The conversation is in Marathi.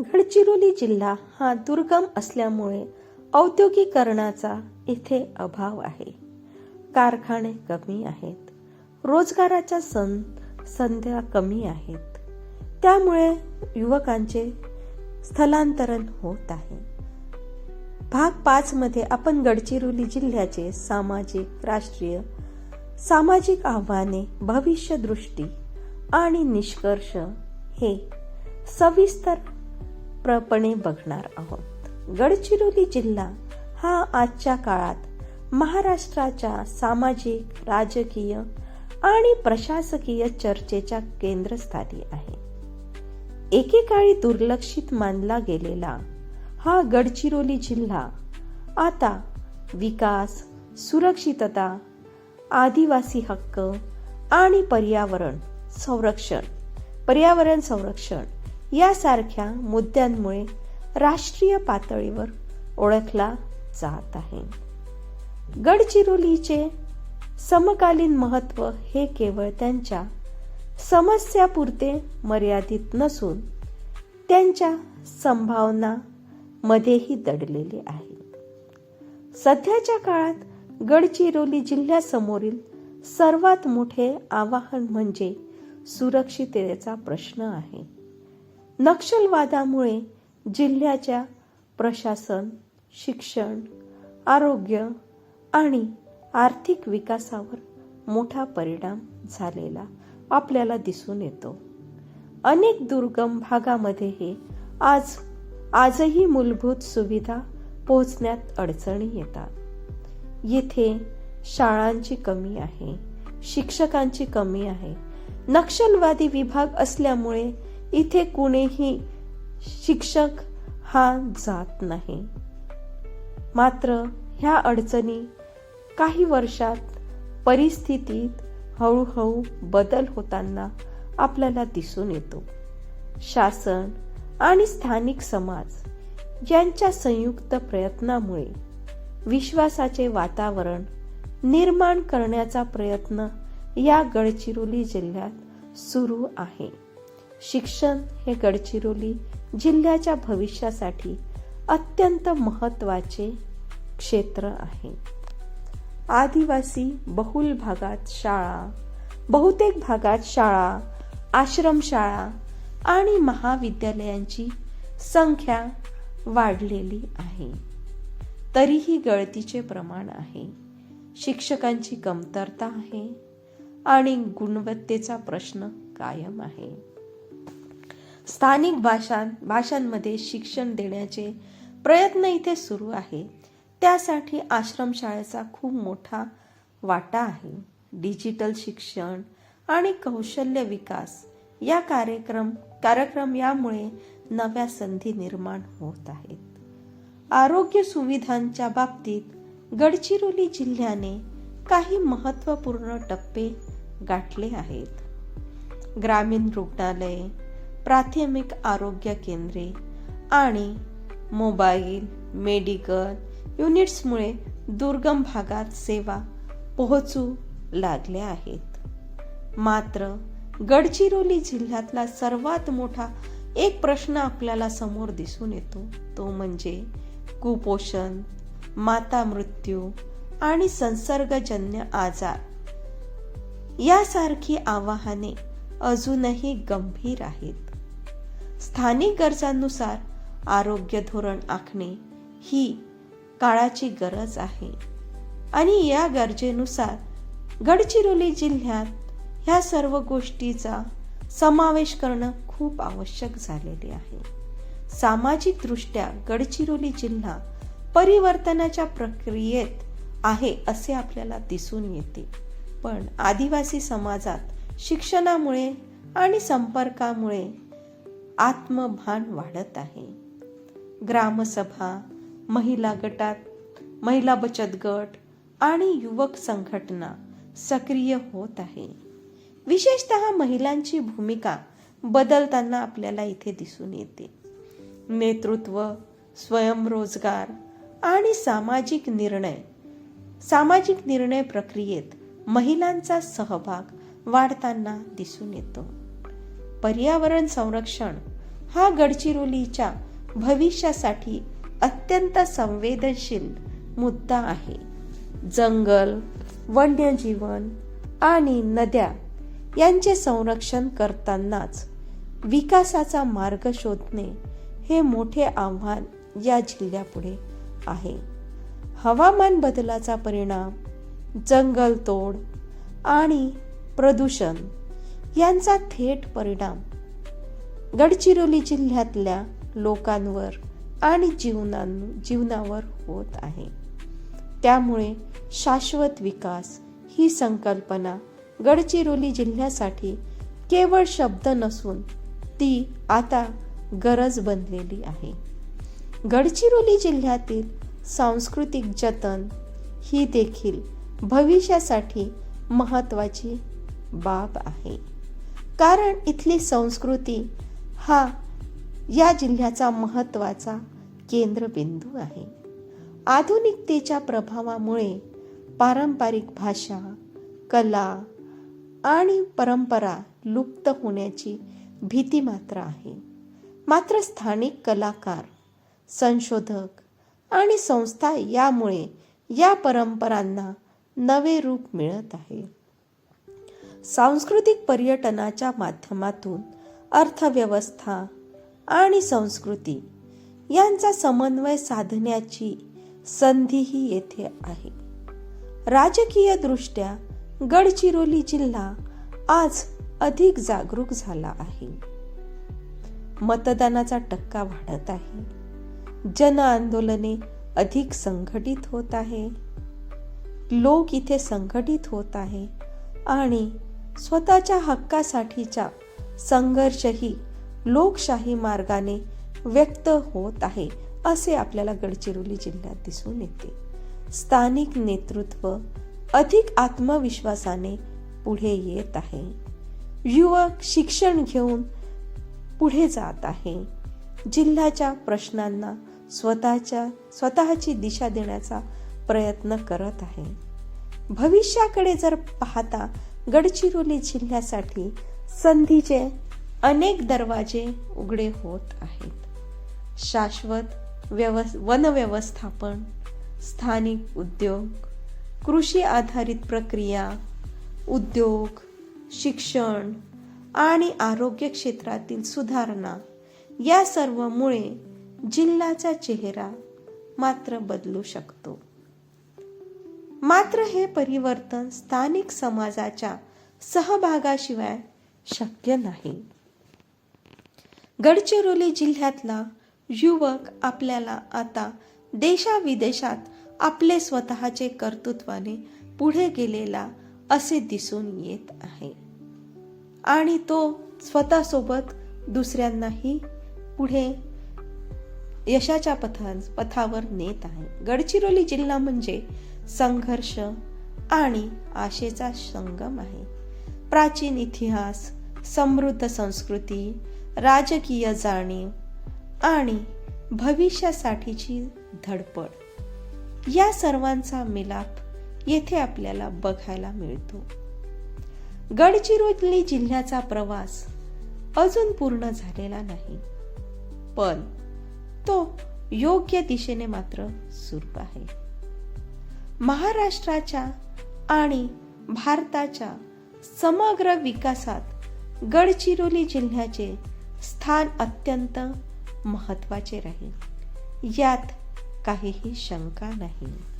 गडचिरोली जिल्हा हा दुर्गम असल्यामुळे औद्योगिकरणाचा इथे अभाव आहे. कारखाने कमी आहेत. रोजगाराच्या सं संध्या कमी आहेत. त्यामुळे युवकांचे स्थलांतरण होत आहे. भाग पाच मध्ये आपण गडचिरोली जिल्ह्याचे सामाजिक राष्ट्रीय सामाजिक आव्हाने भविष्यदृष्टी आणि निष्कर्ष हे सविस्तर प्रपणे बघणार आहोत. गडचिरोली जिल्हा हा आजच्या काळात महाराष्ट्राच्या सामाजिक राजकीय आणि प्रशासकीय चर्चेच्या केंद्रस्थानी आहे. एकेकाळी दुर्लक्षित मानला गेलेला हा गडचिरोली जिल्हा आता विकास सुरक्षितता आदिवासी हक्क आणि पर्यावरण संरक्षण पर्यावरण संरक्षण यासारख्या मुद्द्यांमुळे राष्ट्रीय पातळीवर ओळखला जात आहे. गडचिरोलीचे समकालीन महत्त्व हे केवळ त्यांच्या समस्यापुरते मर्यादित नसून त्यांच्या संभावना मध्येही दडलेले आहे. सध्याच्या काळात गडचिरोली जिल्ह्यासमोरील सर्वात मोठे आवाहन म्हणजे सुरक्षिततेचा प्रश्न आहे. नक्षलवादामुळे जिल्ह्याच्या प्रशासन शिक्षण आरोग्य आणि आर्थिक विकासावर मोठा परिणाम झालेला आपल्याला दिसून येतो. अनेक दुर्गम भागामध्ये आज आजही मूलभूत सुविधा पोहोचण्यात अडचणी येतात. येथे शाळांची कमी आहे शिक्षकांची कमी आहे. नक्षलवादी विभाग असल्यामुळे इथे कुणीही शिक्षक हा जात नाही. मात्र ह्या अडचणी काही वर्षात परिस्थितीत हळूहळू बदल होताना आपल्याला दिसून येतो. शासन आणि स्थानिक समाज यांच्या संयुक्त प्रयत्नामुळे विश्वासाचे वातावरण निर्माण करण्याचा प्रयत्न या गडचिरोली जिल्ह्यात सुरू आहे. शिक्षण हे गडचिरोली जिल्ह्याच्या भविष्यासाठी अत्यंत महत्त्वाचे क्षेत्र आहे. आदिवासी बहुल भागात शाळा बहुतेक भागात शाळा आश्रमशाळा आणि महाविद्यालयांची संख्या वाढलेली आहे. तरीही गळतीचे प्रमाण आहे. शिक्षकांची कमतरता आहे आणि गुणवत्तेचा प्रश्न कायम आहे. स्थानिक भाषां भाषांमध्ये शिक्षण देण्याचे प्रयत्न इथे सुरू आहे. त्यासाठी आश्रमशाळेचा खूप मोठा वाटा आहे. डिजिटल शिक्षण आणि कौशल्य विकास या कार्यक्रम कार्यक्रम यामुळे नव्या संधी निर्माण होत आहेत. आरोग्य सुविधांच्या बाबतीत गडचिरोली जिल्ह्याने काही महत्त्वपूर्ण टप्पे गाठले आहेत. ग्रामीण रुग्णालये प्राथमिक आरोग्य केंद्रे आणि मोबाईल मेडिकल युनिट्समुळे दुर्गम भागात सेवा पोहोचू लागल्या आहेत. मात्र गडचिरोली जिल्ह्यातला सर्वात मोठा एक प्रश्न आपल्याला समोर दिसून येतो. तो म्हणजे कुपोषण माता मृत्यू आणि संसर्गजन्य आजार. यासारखी आव्हाने अजूनही गंभीर आहेत. स्थानिक गरजांनुसार आरोग्य धोरण आखणे ही काळाची गरज आहे. आणि या गरजेनुसार गडचिरोली जिल्ह्यात ह्या सर्व गोष्टीचा समावेश करणं खूप आवश्यक झालेले आहे. सामाजिक दृष्ट्या गडचिरोली जिल्हा परिवर्तनाच्या प्रक्रियेत आहे असे आपल्याला दिसून येते. पण आदिवासी समाजात शिक्षणामुळे आणि संपर्कामुळे आत्मभान वाढत आहे. ग्रामसभा महिला गटात महिला बचत गट आणि युवक संघटना सक्रिय होत आहे. विशेषतः महिलांची भूमिका बदलताना आपल्याला इथे दिसून येते. नेतृत्व स्वयंरोजगार आणि सामाजिक निर्णय सामाजिक निर्णय प्रक्रियेत महिलांचा सहभाग वाढताना दिसून येतो. पर्यावरण संरक्षण हा गडचिरोलीच्या भविष्यासाठी अत्यंत संवेदनशील मुद्दा आहे. जंगल वन्यजीवन आणि नद्या यांचे संरक्षण करतानाच विकासाचा मार्ग शोधणे हे मोठे आव्हान या जिल्ह्यापुढे आहे. हवामान बदलाचा परिणाम जंगलतोड आणि प्रदूषण यांचा थेट परिणाम. गडचिरोली जिल्ह्यातल्या लोकांवर आणि जीवनां जीवनावर होत आहे. त्यामुळे शाश्वत विकास ही संकल्पना गडचिरोली जिल्ह्यासाठी केवळ शब्द नसून ती आता गरज बनलेली आहे. गडचिरोली जिल्ह्यातील सांस्कृतिक जतन ही देखील भविष्यासाठी महत्त्वाची बाब आहे. कारण इथली संस्कृती हा या जिल्ह्याचा महत्त्वाचा केंद्रबिंदू आहे. आधुनिकतेच्या प्रभावामुळे पारंपरिक भाषा कला आणि परंपरा लुप्त होण्याची भीती मात्र आहे. मात्र स्थानिक कलाकार संशोधक आणि संस्था यामुळे या परंपरांना नवे रूप मिळत आहे. सांस्कृतिक पर्यटनाच्या माध्यमातून अर्थव्यवस्था आणि संस्कृती यांचा समन्वय साधण्याची संधीही येथे आहे. राजकीय दृष्ट्या गडचिरोली जिल्हा आज अधिक जागरूक झाला आहे. मतदानाचा टक्का वाढत आहे. जन आंदोलने अधिक संघटित होत आहे. लोक इथे संघटित होत आहे आणि स्वतःच्या हक्कासाठीचा संघर्षही लोकशाही मार्गाने व्यक्त होत आहे असे आपल्याला गडचिरोली जिल्ह्यात दिसून येते. स्थानिक नेतृत्व अधिक आत्मविश्वासाने पुढे येत आहे. युवक शिक्षण घेऊन पुढे जात आहे. जिल्ह्याच्या प्रश्नांना स्वतःच्या स्वतःची दिशा देण्याचा प्रयत्न करत आहे. भविष्याकडे जर पाहता गडचिरोली जिल्ह्यासाठी संधीचे अनेक दरवाजे उघडे होत आहेत. शाश्वत व्यवस् वनव्यवस्थापन स्थानिक उद्योग कृषी आधारित प्रक्रिया उद्योग शिक्षण आणि आरोग्य क्षेत्रातील सुधारणा या सर्वमुळे जिल्ह्याचा चेहरा मात्र बदलू शकतो. मात्र हे परिवर्तन स्थानिक समाजाच्या सहभागाशिवाय शक्य नाही. गडचिरोली जिल्ह्यातला युवक आपल्याला आता देशाविदेशात आपले स्वतःचे कर्तृत्वाने पुढे गेलेला असे दिसून येत आहे. आणि तो स्वतःसोबत दुसऱ्यांनाही पुढे यशाच्या पथा पथावर नेत आहे. गडचिरोली जिल्हा म्हणजे संघर्ष आणि आशेचा संगम आहे. प्राचीन इतिहास समृद्ध संस्कृती राजकीय जाणीव आणि भविष्यासाठीची धडपड. या सर्वांचा मिलाप येथे आपल्याला बघायला मिळतो. गडचिरोली जिल्ह्याचा प्रवास अजून पूर्ण झालेला नाही. पण तो योग्य दिशेने मात्र सुरू आहे. महाराष्ट्राच्या आणि भारताच्या समग्र विकासात गडचिरोली जिल्ह्याचे स्थान अत्यंत महत्त्वाचे राहील. यात काहीही शंका नाही.